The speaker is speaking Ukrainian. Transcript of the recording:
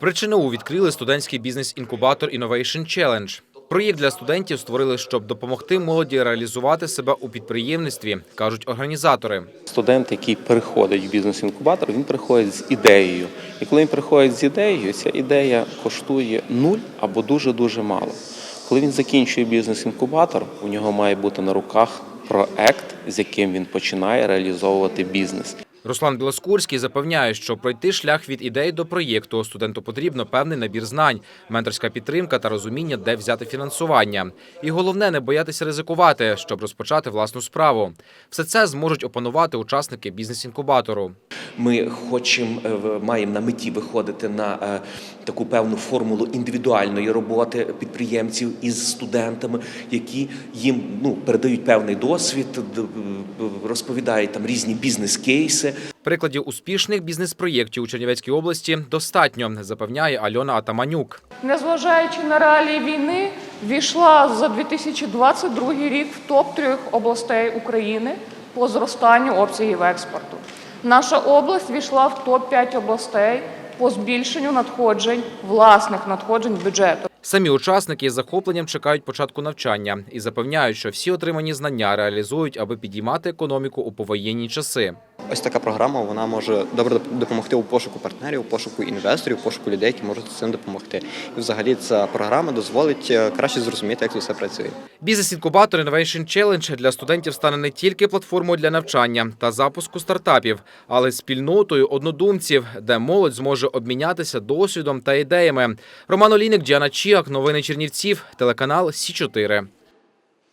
При ЧНУ відкрили студентський бізнес-інкубатор Innovation Challenge. Проєкт для студентів створили, щоб допомогти молоді реалізувати себе у підприємництві, кажуть організатори. Студент, який переходить в бізнес-інкубатор, він приходить з ідеєю. І коли він приходить з ідеєю, ця ідея коштує нуль або дуже-дуже мало. Коли він закінчує бізнес-інкубатор, у нього має бути на руках проект, з яким він починає реалізовувати бізнес. Руслан Білоскурський запевняє, що пройти шлях від ідеї до проєкту студенту потрібно певний набір знань, менторська підтримка та розуміння, де взяти фінансування. І головне не боятися ризикувати, щоб розпочати власну справу. Все це зможуть опанувати учасники бізнес-інкубатору. Ми хочемо, е, в- маємо на меті виходити на е, таку певну формулу індивідуальної роботи підприємців із студентами, які їм ну, передають певний досвід, е, розповідають там різні бізнес-кейси. Прикладів успішних бізнес-проєктів у Чернівецькій області достатньо, запевняє Альона Атаманюк. Незважаючи на реалії війни, війшла за 2022 рік в топ трьох областей України по зростанню обсягів експорту. Наша область війшла в топ 5 областей по збільшенню надходжень власних надходжень бюджету. Самі учасники із захопленням чекають початку навчання і запевняють, що всі отримані знання реалізують, аби підіймати економіку у повоєнні часи. Ось така програма вона може добре допомогти у пошуку партнерів, у пошуку інвесторів, у пошуку людей, які можуть цим допомогти. І взагалі ця програма дозволить е, краще зрозуміти, як це все працює. Бізнес-інкубатор Innovation Challenge для студентів стане не тільки платформою для навчання та запуску стартапів, але й спільнотою однодумців, де молодь зможе обмінятися досвідом та ідеями. Роман Олійник, Діана Чіак, новини Чернівців, телеканал Сі 4